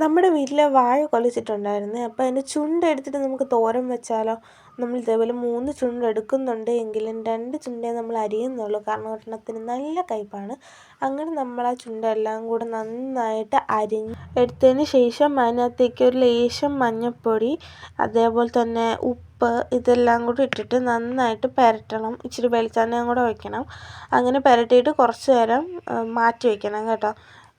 നമ്മുടെ വീട്ടിലെ വാഴ കൊലച്ചിട്ടുണ്ടായിരുന്നു. അപ്പോൾ അതിന്റെ ചുണ്ട് എടുത്തിട്ട് നമുക്ക് തോരൻ വെച്ചാലോ? നമ്മൾ ഇതേപോലെ മൂന്ന് ചുണ്ട് എടുക്കുന്നുണ്ട് എങ്കിലും രണ്ട് ചുണ്ടേ നമ്മൾ അരിയുന്നുള്ളൂ. കാരണം ഒരെണ്ണത്തിന് നല്ല കയ്പ്പാണ് അങ്ങനെ നമ്മൾ ആ ചുണ്ടെല്ലാം കൂടെ നന്നായിട്ട് അരിഞ്ഞ് എടുത്തതിന് ശേഷം അതിനകത്തേക്ക് ഒരു ലേശം മഞ്ഞൾപ്പൊടി അതേപോലെ തന്നെ ഉപ്പ് ഇതെല്ലാം കൂടി ഇട്ടിട്ട് നന്നായിട്ട് പുരട്ടണം. ഇച്ചിരി വെളിച്ചെണ്ണയും കൂടെ ഒഴിക്കണം. അങ്ങനെ പുരട്ടിയിട്ട് കുറച്ച് നേരം മാറ്റി വയ്ക്കണം കേട്ടോ.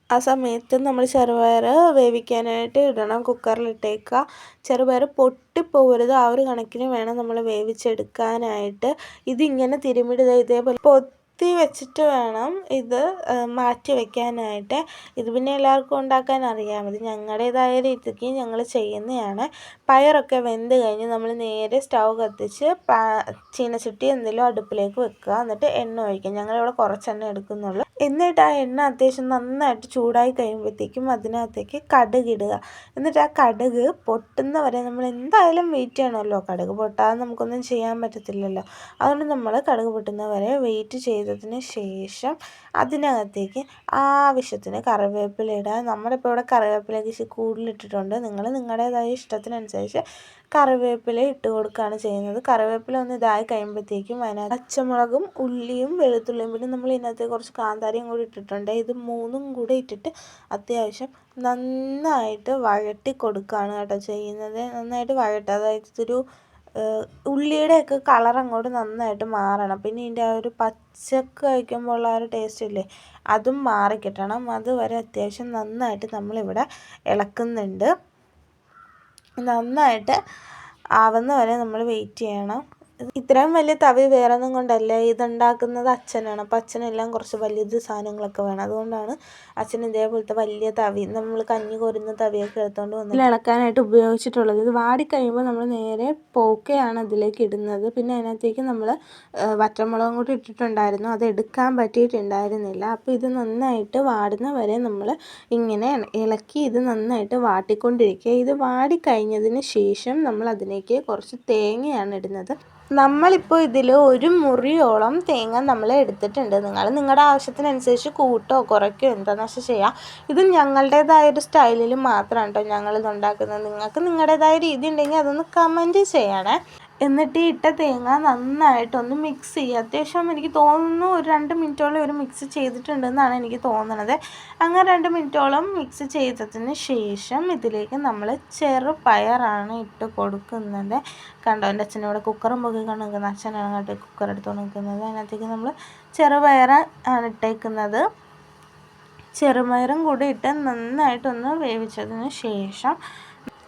ആ സമയത്ത് നമ്മൾ ചെറുപയർ വേവിക്കാനായിട്ട് ഇടണം കുക്കറിലിട്ടേക്കുക ചെറുപയർ പൊട്ടിപ്പോകരുത്. ആ ഒരു കണക്കിന് വേണം നമ്മൾ വേവിച്ചെടുക്കാനായിട്ട്. ഇതിങ്ങനെ തിരുമിടുക. ഇതേപോലെ പൊത്തി വെച്ചിട്ട് വേണം ഇത് മാറ്റി വെക്കാനായിട്ട്. ഇത് പിന്നെ എല്ലാവർക്കും ഉണ്ടാക്കാൻ അറിയാം. ഇത് ഞങ്ങളുടേതായ രീതിക്ക് ഞങ്ങൾ ചെയ്യുന്നതാണ്. പയറൊക്കെ വെന്ത് കഴിഞ്ഞ് നമ്മൾ നേരെ സ്റ്റൗ കത്തിച്ച് ചീനച്ചട്ടി എന്തെങ്കിലും അടുപ്പിലേക്ക് വെക്കുക. എന്നിട്ട് എണ്ണ ഒഴിക്കുക. ഞങ്ങളിവിടെ കുറച്ചെണ്ണ എടുക്കുന്നുള്ളൂ. എന്നിട്ട് ആ എണ്ണ അത്യാവശ്യം നന്നായിട്ട് ചൂടായി കഴിയുമ്പോഴത്തേക്കും അതിനകത്തേക്ക് കടുക് ഇടുക. എന്നിട്ട് ആ കടുക് പൊട്ടുന്ന വരെ നമ്മൾ എന്തായാലും വെയിറ്റ് ചെയ്യണമല്ലോ. കടുക് പൊട്ടാതെ നമുക്കൊന്നും ചെയ്യാൻ പറ്റത്തില്ലല്ലോ. അതുകൊണ്ട് നമ്മൾ കടുക് പൊട്ടുന്ന വരെ വെയിറ്റ് ചെയ്തതിന് ശേഷം അതിനകത്തേക്ക് ആവശ്യത്തിന് കറിവേപ്പില ഇടുക. നമ്മളിപ്പോൾ ഇവിടെ കറിവേപ്പിലേക്ക് കൂടുതലിട്ടിട്ടുണ്ട്. നിങ്ങൾ നിങ്ങളുടേതായ ഇഷ്ടത്തിനനുസരിച്ച് കറിവേപ്പില ഇട്ട് കൊടുക്കുകയാണ് ചെയ്യുന്നത്. കറിവേപ്പില ഒന്ന് ഇതായി കഴിയുമ്പോഴത്തേക്കും അതിനകത്ത് പച്ചമുളകും ഉള്ളിയും വെളുത്തുള്ളിയും പിന്നെ നമ്മൾ ഇതിനകത്ത് കുറച്ച് കാന്താരിയും കൂടി ഇട്ടിട്ടുണ്ട്. ഇത് മൂന്നും കൂടെ ഇട്ടിട്ട് അത്യാവശ്യം നന്നായിട്ട് വഴട്ടി കൊടുക്കുകയാണ് കേട്ടോ ചെയ്യുന്നത്. നന്നായിട്ട് വഴട്ടുക അതായത് ഇതൊരു ഉള്ളിയുടെയൊക്കെ കളർ അങ്ങോട്ട് നന്നായിട്ട് മാറണം. പിന്നെ ഇതിന്റെ ആ ഒരു പച്ചക്ക് കഴിക്കുമ്പോൾ ഉള്ള ആ ഒരു ടേസ്റ്റ് ഇല്ലേ അതും മാറിക്കിട്ടണം. അതുവരെ അത്യാവശ്യം നന്നായിട്ട് നമ്മളിവിടെ ഇളക്കുന്നുണ്ട്. നന്നായിട്ട് ആവുന്ന വരെ നമ്മൾ വെയിറ്റ് ചെയ്യണം. ഇത്രയും വലിയ തവി വേറൊന്നും കൊണ്ടല്ല. ഇതുണ്ടാക്കുന്നത് അച്ഛനാണ്. അപ്പം അച്ഛനെല്ലാം കുറച്ച് വലിയ സാധനങ്ങളൊക്കെ വേണം. അതുകൊണ്ടാണ് അച്ഛൻ ഇതേപോലത്തെ വലിയ തവി നമ്മൾ കഞ്ഞി കോരുന്ന തവിയൊക്കെ എടുത്തുകൊണ്ട് വന്ന് ഇളക്കാനായിട്ട് ഉപയോഗിച്ചിട്ടുള്ളത്. ഇത് വാടിക്കഴിയുമ്പോൾ നമ്മൾ നേരെ പോക്കയാണ് അതിലേക്ക് ഇടുന്നത്. പിന്നെ അതിനകത്തേക്ക് നമ്മൾ വറ്റമുളകും കൂടി ഇട്ടിട്ടുണ്ടായിരുന്നു. അത് എടുക്കാൻ പറ്റിയിട്ടുണ്ടായിരുന്നില്ല. അപ്പോൾ ഇത് നന്നായിട്ട് വാടുന്ന വരെ നമ്മൾ ഇങ്ങനെ ഇളക്കി ഇത് നന്നായിട്ട് വാട്ടിക്കൊണ്ടിരിക്കുക. ഇത് വാടിക്കഴിഞ്ഞതിന് ശേഷം നമ്മൾ അതിലേക്ക് കുറച്ച് തേങ്ങയാണ് ഇടുന്നത്. നമ്മളിപ്പോൾ ഇതിൽ ഒരു മുറിയോളം തേങ്ങ നമ്മൾ എടുത്തിട്ടുണ്ട്. നിങ്ങൾ നിങ്ങളുടെ ആവശ്യത്തിനനുസരിച്ച് കൂട്ടോ കുറയ്ക്കോ എന്താണെന്ന് വെച്ചാൽ ചെയ്യാം. ഇത് ഞങ്ങളുടേതായ ഒരു സ്റ്റൈലിൽ മാത്രമാണ് കേട്ടോ ഞങ്ങളിത് ഉണ്ടാക്കുന്നത് നിങ്ങൾക്ക് നിങ്ങളുടേതായ രീതി ഉണ്ടെങ്കിൽ അതൊന്ന് കമന്റ് ചെയ്യണേ. എന്നിട്ട് ഇട്ട തേങ്ങ നന്നായിട്ടൊന്ന് മിക്സ് ചെയ്യുക. അത്യാവശ്യം എനിക്ക് തോന്നുന്നു ഒരു രണ്ട് മിനിറ്റോളം ഒരു മിക്സ് ചെയ്തിട്ടുണ്ടെന്നാണ് എനിക്ക് തോന്നുന്നത് അങ്ങനെ രണ്ട് മിനിറ്റോളം മിക്സ് ചെയ്തതിന് ശേഷം ഇതിലേക്ക് നമ്മൾ ചെറുപയറാണ് ഇട്ട് കൊടുക്കുന്നത്. കണ്ടോ എന്റെ അച്ഛനോട് കുക്കറും പൊക്കി കണ്ടു നിൽക്കുന്നത് അച്ഛനാണ് കേട്ടോ കുക്കർ എടുത്തുകൊണ്ട് നിൽക്കുന്നത് അതിനകത്തേക്ക് നമ്മൾ ചെറുപയർ ആണ് ഇട്ടേക്കുന്നത്. ചെറുപയറും കൂടി ഇട്ട് നന്നായിട്ടൊന്ന് വേവിച്ചതിന് ശേഷം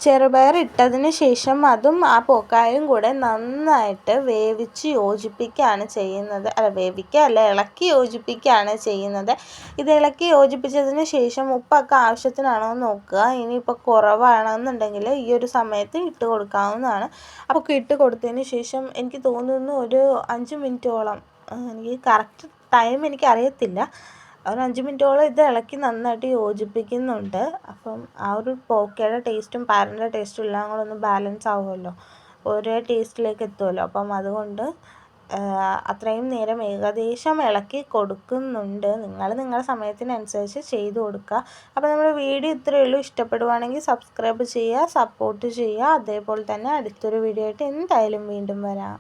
ചെറുപയർ ഇട്ടതിന് ശേഷം അതും ആ പോക്കായും കൂടെ നന്നായിട്ട് വേവിച്ച് യോജിപ്പിക്കുകയാണ് ചെയ്യുന്നത്. അല്ല വേവിക്കുക അല്ല ഇളക്കി യോജിപ്പിക്കുകയാണ് ചെയ്യുന്നത്. ഇത് ഇളക്കി യോജിപ്പിച്ചതിന് ശേഷം ഉപ്പൊക്കെ ആവശ്യത്തിനാണോ എന്ന് നോക്കുക. ഇനിയിപ്പോൾ കുറവാണെന്നുണ്ടെങ്കിൽ ഈ ഒരു സമയത്ത് ഇട്ട് കൊടുക്കാവുന്നതാണ്. അപ്പോൾ ഇട്ട് കൊടുത്തതിന് ശേഷം എനിക്ക് തോന്നുന്നു ഒരു അഞ്ച് മിനിറ്റോളം എനിക്ക് കറക്റ്റ് ടൈം എനിക്കറിയത്തില്ല ഒരു അഞ്ച് മിനിറ്റോളം ഇത് ഇളക്കി നന്നായിട്ട് യോജിപ്പിക്കുന്നുണ്ട്. അപ്പം ആ ഒരു പോക്കയുടെ ടേസ്റ്റും പാരന്റെ ടേസ്റ്റും എല്ലാം കൂടെ ഒന്ന് ബാലൻസ് ആവുമല്ലോ. ഒരേ ടേസ്റ്റിലേക്ക് എത്തുമല്ലോ. അപ്പം അതുകൊണ്ട് അത്രയും നേരം ഏകദേശം ഇളക്കി കൊടുക്കുന്നുണ്ട്. നിങ്ങൾ നിങ്ങളുടെ സമയത്തിനനുസരിച്ച് ചെയ്ത് കൊടുക്കുക. അപ്പോൾ നമ്മുടെ വീഡിയോ ഇത്രയേ ഉള്ളൂ. ഇഷ്ടപ്പെടുവാണെങ്കിൽ സബ്സ്ക്രൈബ് ചെയ്യുക സപ്പോർട്ട് ചെയ്യുക. അതേപോലെ തന്നെ അടുത്തൊരു വീഡിയോ ആയിട്ട് എന്തായാലും വീണ്ടും വരാം.